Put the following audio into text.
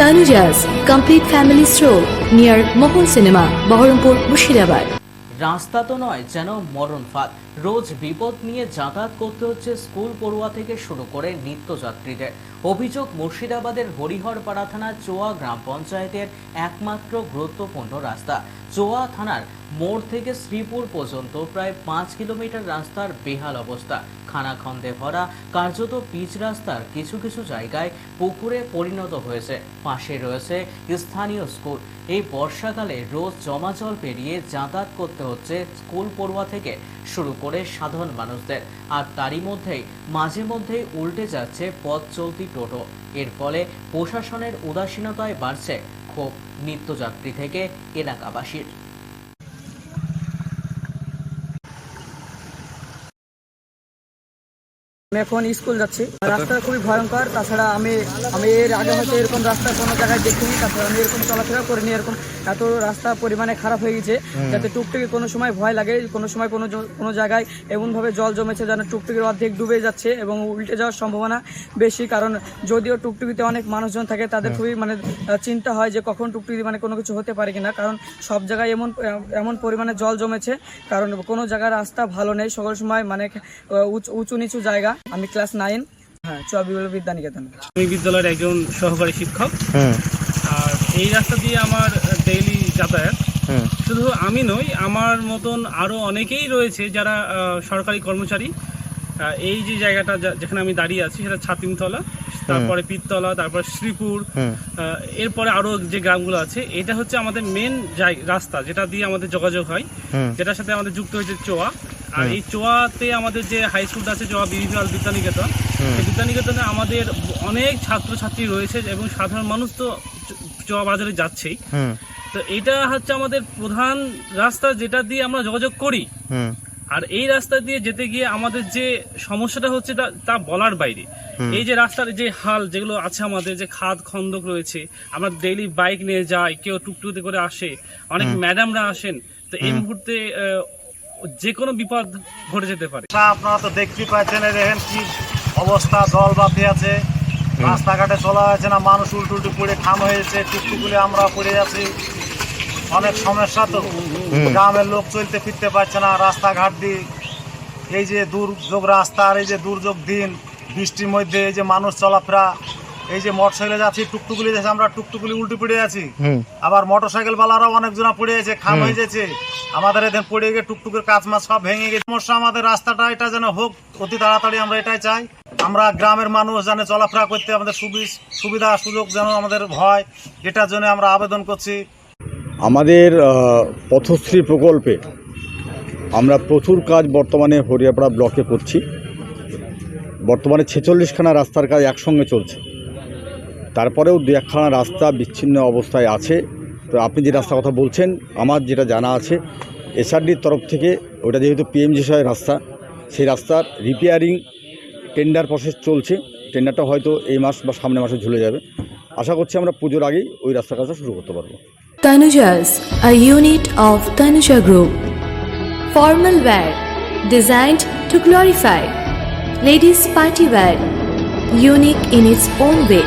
Tanujas Complete Family Stroll near মোহন Cinema, Baharampur Mushirabad. রাস্তা তো নয় যেন মরণ ফাঁদ। রোজ বিপদ নিয়ে যাতায়াত করতে হচ্ছে স্কুল পড়ুয়া থেকে শুরু করে নিত্যযাত্রীদের। অভিযোগ মুর্শিদাবাদের হরিহরপাড়া থানা চোয়া গ্রাম পঞ্চায়েতের একমাত্র গুরুত্বপূর্ণ রাস্তা। চোয়া থানার মোড় থেকে শ্রীপুর পর্যন্ত প্রায় পাঁচ কিলোমিটার রাস্তার বেহাল অবস্থা। খানাখন্দে ভরা, কার্যত পিচ রাস্তার কিছু কিছু জায়গায় পুকুরে পরিণত হয়েছে। পাশে রয়েছে স্থানীয় স্কুল। এই বর্ষাকালে রোজ জমা জল পেরিয়ে যাতায়াত করতে হচ্ছে স্কুল পড়ুয়া থেকে শুরু করে সাধারণ মানুষদের। আর তারই মধ্যেই মাঝে মধ্যেই উল্টে যাচ্ছে পথ চলতি টোটো। এর ফলে প্রশাসনের উদাসীনতায় বাড়ছে ক্ষোভ নিত্যযাত্রী থেকে এলাকাবাসীর। আমি এখন স্কুল যাচ্ছি। রাস্তা খুবই ভয়ঙ্কর তাছাড়া আমি আমি এর আগে হয়তো এরকম রাস্তা কোনো জায়গায় দেখিনি তাছাড়া আমি এরকম চলাফেরা করিনি এরকম এত রাস্তা পরিমাণে খারাপ হয়ে গেছে যাতে টুকটুকি কোনো সময় ভয় লাগে কোনো সময় কোনো কোনো জায়গায় এমনভাবে জল জমেছে যেন টুকটুকির অর্ধেক ডুবে যাচ্ছে এবং উল্টে যাওয়ার সম্ভাবনা বেশি। কারণ যদিও টুকটুকিতে অনেক মানুষজন থাকে তাদের খুবই মানে চিন্তা হয় যে কখন টুকটুকি মানে কোনো কিছু হতে পারে কিনা। কারণ সব জায়গায় এমন এমন পরিমাণে জল জমেছে কারণ কোনো জায়গায় রাস্তা ভালো নেই সকল সময় মানে উঁচু- উঁচু নিচু জায়গা। আমি ক্লাস নাইন। হ্যাঁ বিদ্যানিকেতন। আমি বিদ্যালয়ের একজন সহকারী শিক্ষক। আর এই রাস্তা দিয়ে আমার ডেইলি যাতায়াত। শুধু আমি নই আমার মতন আরও অনেকেই রয়েছে যারা আহ, সরকারি কর্মচারী। আহ, এই যে জায়গাটা যেখানে আমি দাঁড়িয়ে আছি সেটা ছাতিমতলা তারপরে পিরতলা তারপর শ্রীপুর আহ, এরপরে আরও যে গ্রামগুলো আছে এটা হচ্ছে আমাদের মেন রাস্তা যেটা দিয়ে আমাদের যোগাযোগ হয়। যেটার সাথে আমাদের যুক্ত হয়েছে চোয়া। আর এই চোয়াতে আমাদের যে হাই স্কুলটা আছে চোয়া বিদ্যানিকেতন এই বিদ্যানিকেতনে আমাদের অনেক ছাত্রছাত্রী রয়েছে এবং সাধারণ মানুষ তো চোয়া বাজারে যাচ্ছেই। তো এটা হচ্ছে আমাদের প্রধান রাস্তা যেটা দিয়ে আমরা যোগাযোগ করি। আর এই রাস্তা দিয়ে যেতে গিয়ে আমাদের যে সমস্যাটা হচ্ছে তা- বলার বাইরে। এই যে রাস্তার যে হাল যেগুলো আছে আমাদের যে খাদ খন্দক রয়েছে আমরা ডেইলি বাইক নিয়ে যাই কেউ টুকটুকে করে আসে অনেক ম্যাডামরা আসেন। তো এই মুহূর্তে যে কোনো বিপদ ঘটে যেতে পারে। আপনারা তো দেখতেই পাচ্ছেন এই দেখেন কি অবস্থা জল বাতি আছে। রাস্তাঘাটে চলা হয়েছে না মানুষ উল্টু উল্টু পড়ে খাম হয়েছে টুকটুকুলে আমরা পড়ে আছি। অনেক সমস্যা তো। গ্রামের লোক চলতে ফিরতে পারছে না রাস্তাঘাট দিয়ে। এই যে দুর্যোগ রাস্তা আর এই যে দুর্যোগ দিন বৃষ্টির মধ্যে এই যে মানুষ চলাফেরা এই যে মোটর সাইকেলে যাচ্ছি টুকটুকুলি যাচ্ছে আমরা টুকটুকুলি উল্টে পড়ে আছি। আবার মোটর সাইকেল বালারাও অনেকজনা পড়ে আছে খাম হয়ে যাচ্ছে। আমাদের এদের পড়ে গিয়ে টুকটুকের কাজ মাছ সব ভেঙে গেছে। সমস্যা আমাদের রাস্তাটা এটা যেন হোক অতি তাড়াতাড়ি আমরা এটাই চাই। আমরা গ্রামের মানুষ যেন চলাফেরা করতে আমাদের সুবিধা সুযোগ যেন আমাদের হয় এটার জন্য আমরা আবেদন করছি। আমাদের পথশ্রী প্রকল্পে আমরা প্রচুর কাজ বর্তমানে হরিয়াপাড়া ব্লকে করছি। বর্তমানে ছেচল্লিশখানা রাস্তার কাজ একসঙ্গে চলছে। তারপরেও দু একখানা রাস্তা বিচ্ছিন্ন অবস্থায় আছে তো আপনি যে রাস্তার কথা বলছেন আমার যেটা জানা আছে এসআরডির তরফ থেকে ওটা যেহেতু পিএমজিসয়ের রাস্তা সেই রাস্তার রিপেয়ারিং টেন্ডার প্রসেস চলছে টেন্ডারটা হয়তো এই মাস বা সামনের মাসে ঝুলে যাবে আশা করছি আমরা পুজোর আগেই ওই রাস্তার কাজটা শুরু করতে পারব Tanujas, a unit of Tanuja Group. Formal wear designed to glorify. Ladies party wear, unique in its own way.